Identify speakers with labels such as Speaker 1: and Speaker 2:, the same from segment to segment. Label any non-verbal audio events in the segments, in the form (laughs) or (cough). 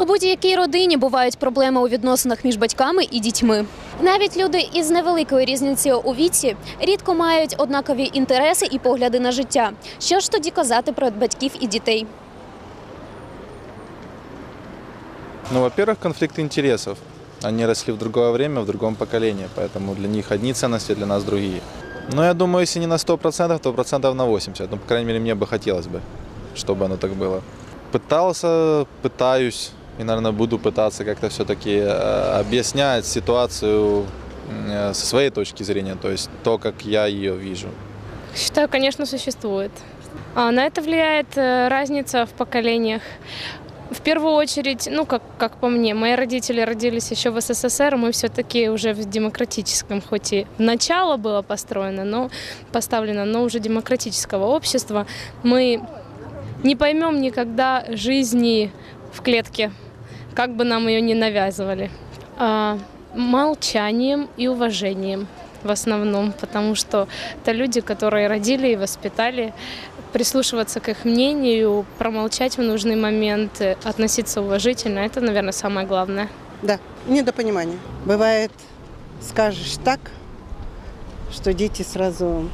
Speaker 1: У будь-якій родині бувають проблеми у відносинах між батьками і дітьми. Навіть люди із невеликою різницею у віці рідко мають однакові інтереси і погляди на життя. Що ж тоді казати про батьків і дітей?
Speaker 2: Ну, во-первых, конфликт интересов. Они росли в другое время, в другом поколении, поэтому для них одни ценности, для нас другие. Но я думаю, если не на 100%, то процентов на 80%. Ну, по крайней мере, мне бы хотелось бы, чтобы оно так было. Пытался, пытаюсь И, наверное, буду пытаться как-то все-таки объяснять ситуацию э, со своей точки зрения, то есть то, как я ее вижу.
Speaker 3: Считаю, конечно, существует. А на это влияет э, разница в поколениях. В первую очередь, ну, как, как по мне, мои родители родились еще в СССР, мы все-таки уже в демократическом, хоть и начало было построено, но поставлено, но уже демократического общества. Мы не поймем никогда жизни в клетке, как бы нам ее ни навязывали. А, молчанием и уважением в основном, потому что это люди, которые родили и воспитали, прислушиваться к их мнению, промолчать в нужный момент, относиться уважительно, это, наверное, самое главное.
Speaker 4: Да, недопонимание. Бывает, скажешь так, что дети сразу,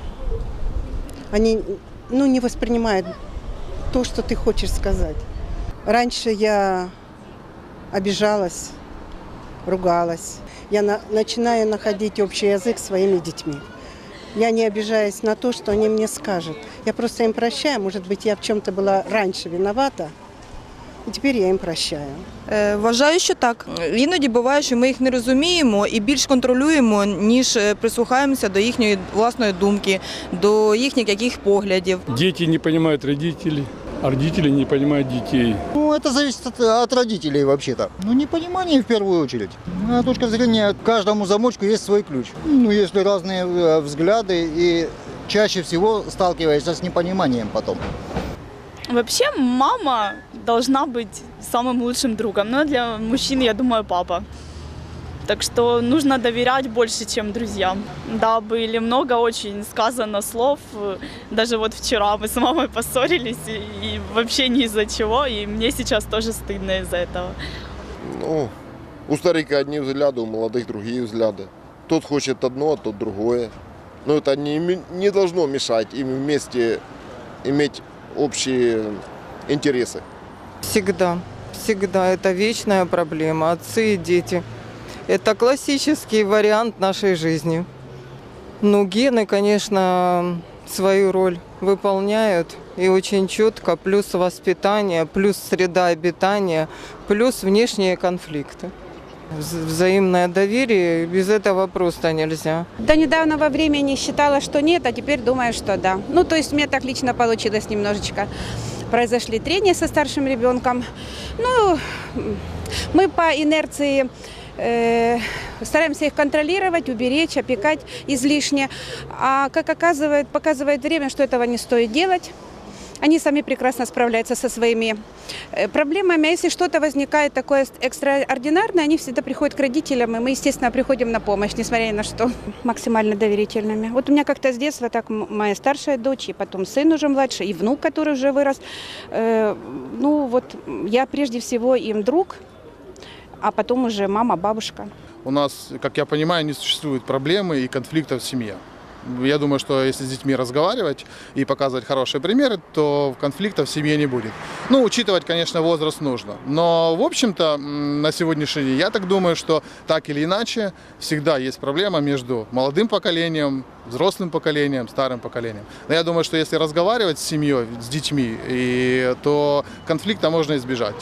Speaker 4: они ну, не воспринимают то, что ты хочешь сказать. Раньше я обижалась, ругалась. Я на- начинаю находить общий язык с своими детьми. Я не обижаюсь на то, что они мне скажут. Я просто им прощаю. Может быть, я в чем-то была раньше виновата, и теперь я им прощаю.
Speaker 5: Е, Вважаю, що так. Іноді буває, що ми їх не розуміємо і більш контролюємо, ніж е, прислухаємося до їхньої власної думки, до їхніх яких поглядів.
Speaker 6: Дети не понимают родителей, а родители не понимают детей.
Speaker 7: Ну, это зависит от, от родителей вообще-то. Ну, непонимание в первую очередь. Моя точка зрения, к каждому замочку есть свой ключ. Ну, если разные э, взгляды и чаще всего сталкиваешься с непониманием потом.
Speaker 8: Вообще мама должна быть самым лучшим другом, но для мужчин, я думаю, папа. Так что нужно доверять больше, чем друзьям. Да, были много очень сказано слов. Даже вот вчера мы с мамой поссорились, и, и вообще ни из-за чего, и мне сейчас тоже стыдно из-за этого.
Speaker 9: Ну, у старика одни взгляды, у молодых другие взгляды. Тот хочет одно, а тот другое. Но это не, не должно мешать им вместе иметь общие интересы.
Speaker 10: Всегда, всегда. Это вечная проблема. Отцы и дети. Это классический вариант нашей жизни. Ну, гены, конечно, свою роль выполняют и очень четко, плюс воспитание, плюс среда обитания, плюс внешние конфликты. Вз- Взаимное доверие, без этого просто нельзя.
Speaker 11: До недавнего времени считала, что нет, а теперь думаю, что да. Ну, то есть меня так лично получилось немножечко. Произошли трения со старшим ребенком. Ну, мы по инерции стараемся их контролировать, уберечь, опекать излишне. А как оказывает, показывает время, что этого не стоит делать. Они сами прекрасно справляются со своими э, проблемами. А если что-то возникает такое экстраординарное, они всегда приходят к родителям, и мы, естественно, приходим на помощь, несмотря на что. (laughs) Максимально доверительными. Вот у меня как-то с детства так моя старшая дочь, и потом сын уже младший, и внук, который уже вырос. Э, ну вот я прежде всего им друг, а потом уже мама, бабушка.
Speaker 12: У нас, как я понимаю, не существует проблемы и конфликтов в семье. Я думаю, что если с детьми разговаривать и показывать хорошие примеры, то конфликтов в семье не будет. Ну, учитывать, конечно, возраст нужно. Но, в общем-то, на сегодняшний день я так думаю, что так или иначе всегда есть проблема между молодым поколением, взрослым поколением, старым поколением. Но я думаю, что если разговаривать с семьей, с детьми, и, то конфликта можно избежать.